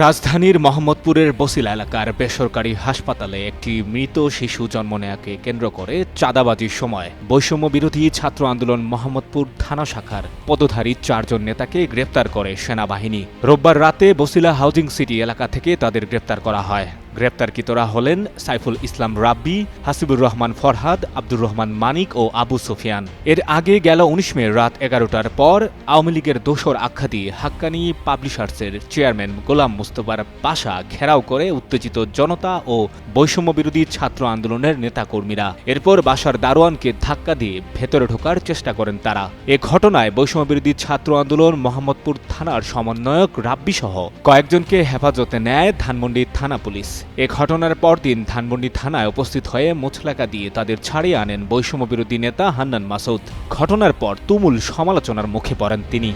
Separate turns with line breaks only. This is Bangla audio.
রাজধানীর মোহাম্মদপুরের বসিলা এলাকার বেসরকারি হাসপাতালে একটি মৃত শিশু জন্ম নেয়াকে কেন্দ্র করে চাঁদাবাজির সময় বৈষম্য বিরোধী ছাত্র আন্দোলন মোহাম্মদপুর থানা শাখার পদধারী চারজন নেতাকে গ্রেপ্তার করে সেনাবাহিনী। রোববার রাতে বসিলা হাউজিং সিটি এলাকা থেকে তাদের গ্রেপ্তার করা হয়। গ্রেপ্তারকৃতরা হলেন সাইফুল ইসলাম রাব্বি, হাসিবুর রহমান ফরহাদ, আব্দুর রহমান মানিক ও আবু সুফিয়ান। এর আগে গেল উনিশ মে রাত এগারোটার পর আওয়ামী লীগের দোসর আখ্যা দিয়ে হাক্কানি পাবলিশার্সের চেয়ারম্যান গোলাম মুস্তফার বাসা ঘেরাও করে উত্তেজিত জনতা ও বৈষম্য বিরোধী ছাত্র আন্দোলনের নেতাকর্মীরা। এরপর বাসার দারোয়ানকে ধাক্কা দিয়ে ভেতরে ঢোকার চেষ্টা করেন তারা। এ ঘটনায় বৈষম্য বিরোধী ছাত্র আন্দোলন মোহাম্মদপুর থানার সমন্বয়ক রাব্বি সহ কয়েকজনকে হেফাজতে নেয় ধানমন্ডি থানা পুলিশ। এ ঘটনার পরদিন ধানমন্ডি থানায় উপস্থিত হয়ে মোছলাকা দিয়ে তাদের ছাড়িয়ে আনেন বৈষম্যবিরোধী নেতা হান্নান মাসুদ ঘটনার পর তুমুল সমালোচনার মুখে পড়েন তিনি।